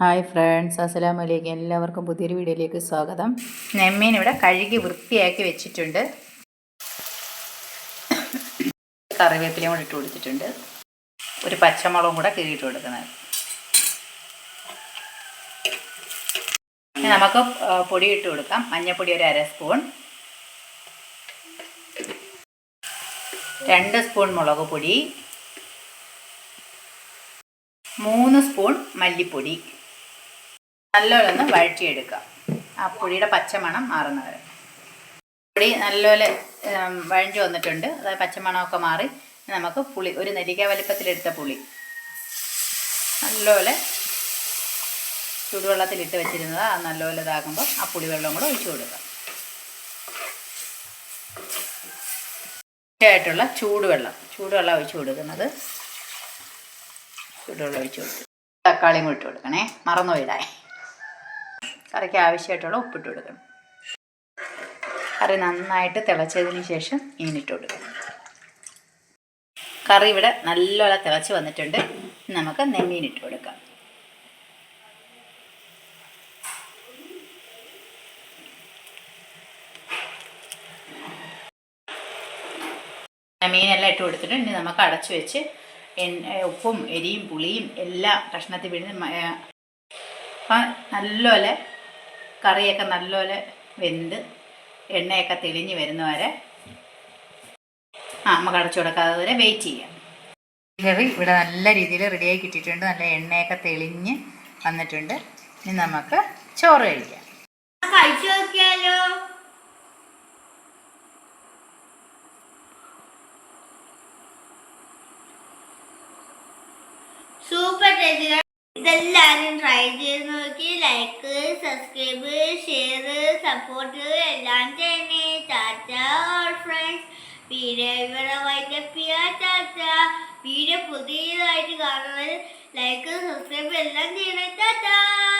Hi friends അസ്സലാം വലൈക്കും എല്ലാവർക്കും പുതിയൊരു വീഡിയോയിലേക്ക് സ്വാഗതം. നെമ്മീൻ ഇവിടെ കഴുകി വൃത്തിയാക്കി വെച്ചിട്ടുണ്ട്. കറിവേപ്പിലയും കൂടെ ഇട്ട് കൊടുത്തിട്ടുണ്ട്. ഒരു പച്ചമുളകും കൂടെ കീറിയിട്ട് കൊടുക്കുന്നത്. നമുക്ക് പൊടി ഇട്ട് കൊടുക്കാം. മഞ്ഞൾപ്പൊടി ഒരു അര സ്പൂൺ. രണ്ട് സ്പൂൺ മുളക് പൊടി. മൂന്ന് സ്പൂൺ മല്ലിപ്പൊടി. ഒന്ന് വഴറ്റിയെടുക്കുക. ആ പുളിയുടെ പച്ചമണം മാറുന്ന വരെ. പൊടി നല്ലപോലെ വഴഞ്ഞു വന്നിട്ടുണ്ട്. അതായത് പച്ചമണമൊക്കെ മാറി നമുക്ക് പുളി ഒരു നെല്ലിക്ക വലിപ്പത്തിലെടുത്ത പുളി. നല്ലപോലെ ചൂടുവെള്ളത്തിലിട്ട് വെച്ചിരുന്നത് ആ നല്ലപോലെ ഇതാകുമ്പോൾ ആ പുളിവെള്ളം കൂടെ ഒഴിച്ചു കൊടുക്കുക. ആയിട്ടുള്ള ചൂടുവെള്ളം ചൂടുവെള്ളം ഒഴിച്ചു കൊടുക്കുന്നത്. ചൂടുവെള്ളം ഒഴിച്ചു കൊടുക്കുക തക്കാളിയും കൂടി ഇട്ട് കൊടുക്കണേ. മറന്നു പോയിടാൻ കറിക്ക് ആവശ്യമായിട്ടുള്ള ഉപ്പിട്ട് കൊടുക്കണം. കറി നന്നായിട്ട് തിളച്ചതിന് ശേഷം മീനിട്ട് കൊടുക്കണം. കറി ഇവിടെ നല്ലോണം തിളച്ച് വന്നിട്ടുണ്ട്. നമുക്ക് നെമ്മീനിട്ട് കൊടുക്കാം. മീനെല്ലാം ഇട്ട് കൊടുത്തിട്ട് ഇനി നമുക്ക് അടച്ചു വെച്ച് ഉപ്പും എരിയും പുളിയും എല്ലാം കഷ്ണത്തിൽ പിഴിഞ്ഞ് നല്ലപോലെ കറിയൊക്കെ നല്ലപോലെ വെന്ത് എണ്ണയൊക്കെ തെളിഞ്ഞ് വരുന്ന വരെ ആ നമുക്ക് അടച്ചു കൊടുക്കാതെ വരെ വെയിറ്റ് ചെയ്യാം. കറി ഇവിടെ നല്ല രീതിയിൽ റെഡിയായി കിട്ടിയിട്ടുണ്ട്. നല്ല എണ്ണയൊക്കെ തെളിഞ്ഞ് വന്നിട്ടുണ്ട്. ഇനി നമുക്ക് ചോറ് കഴിക്കാം. കഴിച്ചു നോക്കിയാലോ? സൂപ്പർ ടേസ്റ്റ് ഇതെല്ലാവരും ട്രൈ ചെയ്ത് നോക്കി ലൈക്ക് സബ്സ്ക്രൈബ് ഷെയർ സപ്പോർട്ട് എല്ലാം ചെയ്യണേ. ടാറ്റ ഫ്രണ്ട്സ് വീഡിയോ ഇവിടെ വൈകിയ ടാറ്റ വീഡിയോ പുതിയതായിട്ട് കാണുന്നത് ലൈക്ക് സബ്സ്ക്രൈബ് എല്ലാം ചെയ്യണേ ചോറ്